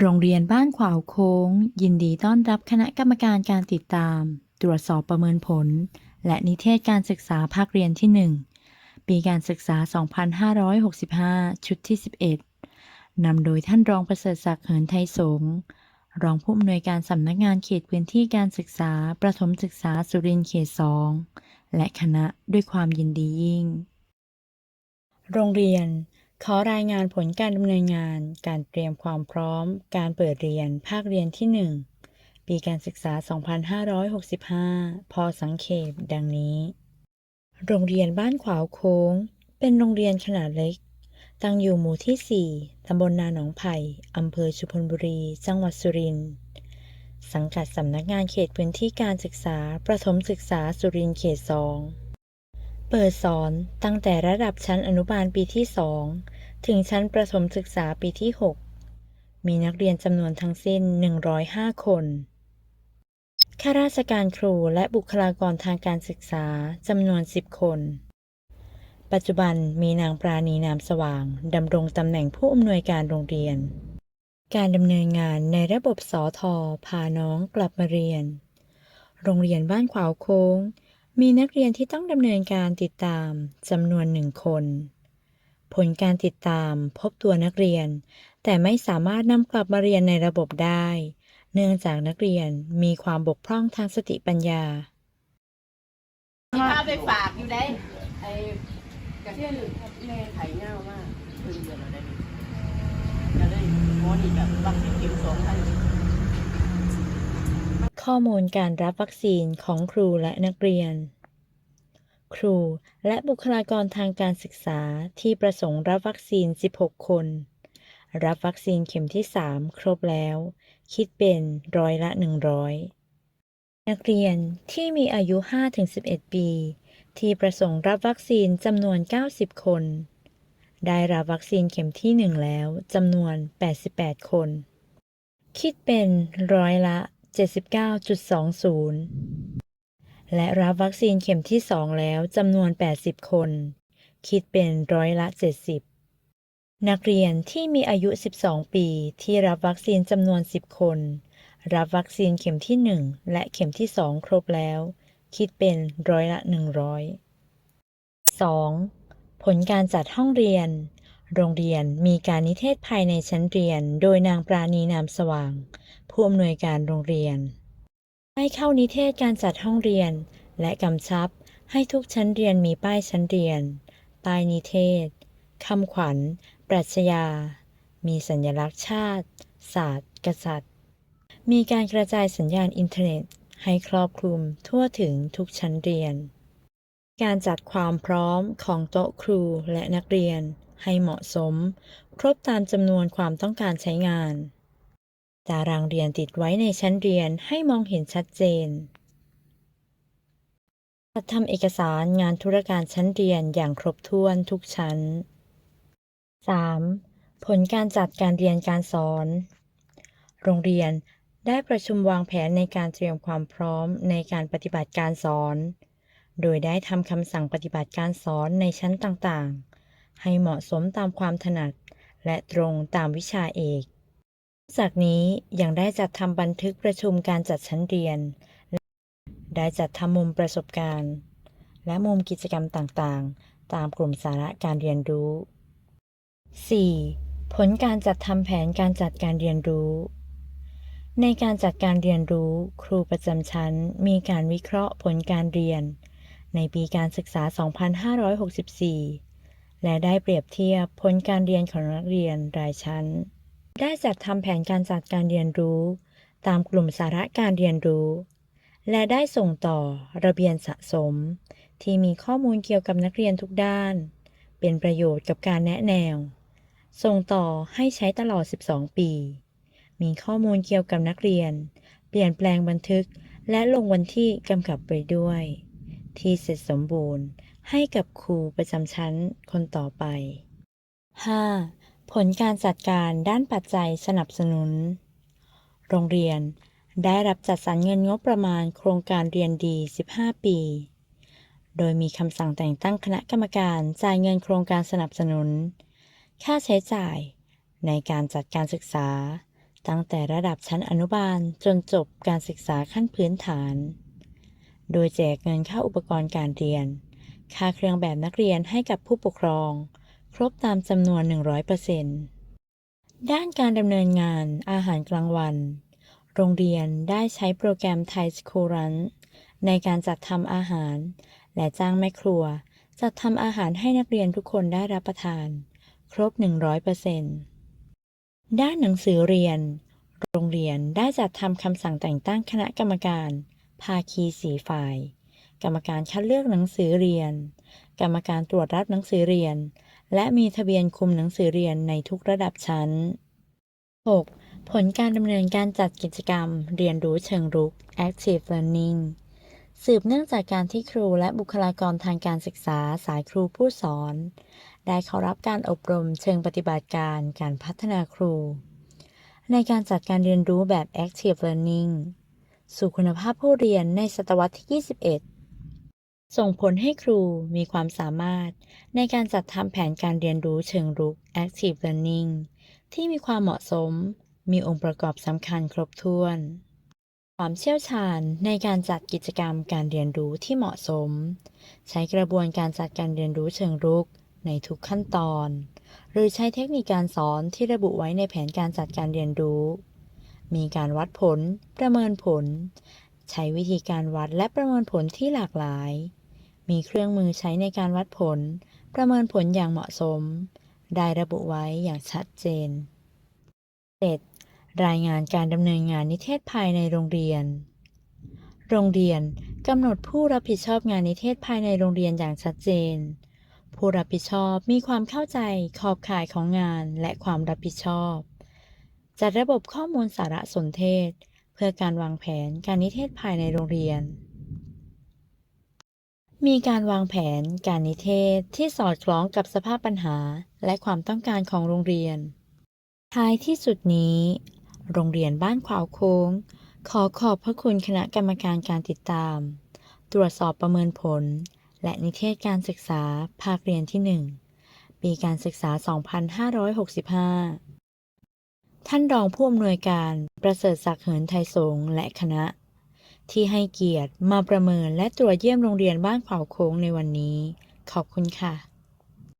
โรงเรียนบ้านขวาวโค้ง ยินดีต้อนรับคณะกรรมการการติดตาม ตรวจสอบประเมินผล และนิเทศการศึกษาภาคเรียนที่ 1 ปีการศึกษา 2565 ชุดที่ 11 นำโดยท่านรองประเสริฐศักดิ์เหินไทยสงรองผู้อำนวยการสำนักงานเขตพื้นที่การศึกษา ประถมศึกษาสุรินทร์เขต 2 และคณะด้วยความยินดียิ่ง โรงเรียน ขอรายงานผลการดำเนินงาน การเตรียมความพร้อม การเปิดเรียน ภาคเรียนที่ 1 ปีการศึกษา 2565 พอสังเขปดังนี้ โรงเรียนบ้านขวาวโค้ง เป็นโรงเรียนขนาดเล็ก ตั้งอยู่หมู่ที่ 4 ตำบลนาหนองไผ่ อำเภอชุพลบุรี จังหวัดสุรินทร์ สังกัดสำนักงานเขตพื้นที่การศึกษา ประถมศึกษาสุรินทร์เขต 2 เปิดสอนตั้งแต่ระดับชั้นอนุบาลปีที่ 2 ถึงชั้นประถมศึกษาปีที่ 6 มีนักเรียนจำนวนทั้งสิ้น 105 คน ข้าราชการครูและบุคลากรทางการศึกษาจำนวน 10 คน ปัจจุบันมีนางปราณีนามสว่างดำรงตำแหน่งผู้อำนวยการโรงเรียน การดำเนินงานในระบบสอทอพาน้องกลับมาเรียน โรงเรียนบ้านขวาวโค้ง มีนักเรียนที่ต้องดำเนินการติดตามจำนวนหนึ่งคน ผลการติดตามพบตัวนักเรียน แต่ไม่สามารถนำกลับมาเรียนในระบบได้ เนื่องจากนักเรียนมีความบกพร่องทางสติปัญญาที่พาไปฝากอยู่ได้ไอ้กระเทียนแม่ไข่เน่ามากเพิ่งเดือนเรได้ดีจะได้หมนี่แบบวัคซีนเข็มสองให้ ข้อมูลการรับวัคซีนของครูและนักเรียน ครูและบุคลากรทางการศึกษาที่ประสงค์รับวัคซีน 16 คน รับวัคซีนเข็มที่ 3 ครบแล้ว คิดเป็นร้อยละ 100 นักเรียนที่มีอายุ 5-11 ปี ที่ประสงค์รับวัคซีนจำนวน 90 คน ได้รับวัคซีนเข็มที่ 1 แล้วจำนวน 88 คน คิดเป็นร้อยละ 79.20 และรับวัคซีนเข็มที่ 2 แล้วจำนวน 80 คน คิดเป็นร้อยละ 70 นักเรียนที่มีอายุ 12 ปีที่รับวัคซีนจำนวน 10 คน รับวัคซีนเข็มที่ 1 และเข็มที่ 2 ครบแล้ว คิดเป็นร้อยละ 100 2. ผลการจัดห้องเรียน โรงเรียนมีการนิเทศภายในชั้นเรียน โดยนางปราณีนามสว่าง ผู้อำนวยการโรงเรียน ให้เข้านิเทศการจัดห้องเรียน และกำชับให้ทุกชั้นเรียนมีป้ายชั้นเรียน ป้ายนิเทศคำขวัญ ปรัชญา มีสัญลักษณ์ชาติ ศาสตร์ กษัตริย์ มีการกระจายสัญญาณอินเทอร์เน็ต ให้ครอบคลุมทั่วถึงทุกชั้นเรียน การจัดความพร้อมของโต๊ะครูและนักเรียน ให้เหมาะสม ครบตามจำนวนความต้องการใช้งาน ตารางเรียนติดไว้ในชั้นเรียนให้มองเห็นชัดเจน จัดทำเอกสารงานธุรการชั้นเรียนอย่างครบถ้วนทุกชั้น 3. ผลการจัดการเรียนการสอน โรงเรียนได้ประชุมวางแผนในการเตรียมความพร้อมในการปฏิบัติการสอน โดยได้ทำคำสั่งปฏิบัติการสอนในชั้นต่างๆ ให้เหมาะสมตามความถนัด และตรงตามวิชาเอก จากนี้ยังได้จัดทำบันทึกประชุมการจัดชั้นเรียน ได้จัดทำมุมประสบการณ์ และมุมกิจกรรมต่างๆ ตามกลุ่มสาระการเรียนรู้ 4. ผลการจัดทำแผนการจัดการเรียนรู้ ในการจัดการเรียนรู้ ครูประจำชั้นมีการวิเคราะห์ผลการเรียน ในปีการศึกษา 2564 และได้เปรียบเทียบผลการเรียนของนักเรียนรายชั้น ได้จัดทำแผนการจัดการเรียนรู้ ตามกลุ่มสาระการเรียนรู้ และได้ส่งต่อระเบียนสะสม ที่มีข้อมูลเกี่ยวกับนักเรียนทุกด้าน เป็นประโยชน์กับการแนะแนว ส่งต่อให้ใช้ตลอด 12 ปี มีข้อมูลเกี่ยวกับนักเรียน เปลี่ยนแปลงบันทึกและลงวันที่กำกับไปด้วย ที่เสร็จสมบูรณ์ ให้กับครูประจำชั้นคนต่อไป 5. ผลการจัดการด้านปัจจัยสนับสนุน โรงเรียนได้รับจัดสรรเงินงบประมาณโครงการเรียนดี 15 ปี โดยมีคำสั่งแต่งตั้งคณะกรรมการจ่ายเงินโครงการสนับสนุน ค่าใช้จ่ายในการจัดการศึกษา ตั้งแต่ระดับชั้นอนุบาลจนจบการศึกษาขั้นพื้นฐาน โดยแจกเงินค่าอุปกรณ์การเรียน ค่าเครื่องแบบนักเรียนให้กับผู้ปกครอง ครบตามจำนวน 100%ด้านการดำเนินงานอาหารกลางวัน โรงเรียนได้ใช้โปรแกรมไทยสคูรันในการจัดทำอาหาร และจ้างแม่ครัว จัดทำอาหารให้นักเรียนทุกคนได้รับประทาน ครบ 100%ด้านหนังสือเรียน โรงเรียนได้จัดทำคำสั่งแต่งตั้งคณะกรรมการ ภาคีสีฝ่าย กรรมการคัดเลือกหนังสือเรียน กรรมการตรวจรับหนังสือเรียน และมีทะเบียนคุมหนังสือเรียนในทุกระดับชั้น 6. ผลการดำเนินการจัดกิจกรรม เรียนรู้เชิงรุก active learning สืบเนื่องจากการที่ครูและบุคลากรทางการศึกษาสายครูผู้สอน ได้เข้ารับการอบรมเชิงปฏิบัติการการพัฒนาครู ในการจัดการเรียนรู้แบบ active learning สู่คุณภาพผู้เรียนในศตวรรษที่ 21 ส่งผลให้ครูมีความสามารถในการจัดทำแผนการเรียนรู้เชิงรุก active learning ที่มีความเหมาะสม มีองค์ประกอบสำคัญครบถ้วน ความเชี่ยวชาญในการจัดกิจกรรมการเรียนรู้ที่เหมาะสม ใช้กระบวนการจัดการเรียนรู้เชิงรุกในทุกขั้นตอน หรือใช้เทคนิคการสอนที่ระบุไว้ในแผนการจัดการเรียนรู้ มีการวัดผล ประเมินผล ใช้วิธีการวัดและประเมินผลที่หลากหลาย มีเครื่องมือใช้ในการวัดผล ประเมินผลอย่างเหมาะสม ได้ระบุไว้อย่างชัดเจน 7. รายงานการดำเนินงานนิเทศภายในโรงเรียน โรงเรียนกำหนดผู้รับผิดชอบงานนิเทศภายในโรงเรียนอย่างชัดเจน ผู้รับผิดชอบมีความเข้าใจขอบข่ายของงานและความรับผิดชอบ จัดระบบข้อมูลสารสนเทศ เพื่อการวางแผนการนิเทศภายในโรงเรียน มีการวางแผนการนิเทศที่สอดคล้องกับสภาพปัญหาและความต้องการของโรงเรียน ท้ายที่สุดนี้ โรงเรียนบ้านขวาวโค้ง ขอขอบพระคุณคณะกรรมการการติดตาม ตรวจสอบประเมินผล และนิเทศการศึกษาภาคเรียนที่ 1 ปีการศึกษา 2565 ท่านรองผู้อำนวยการประเสริฐศักดิ์เหินไทยสงและคณะ ที่ให้เกียรติมาประเมินและตรวจเยี่ยมโรงเรียนบ้านขวาวโค้งในวันนี้ ขอบคุณค่ะ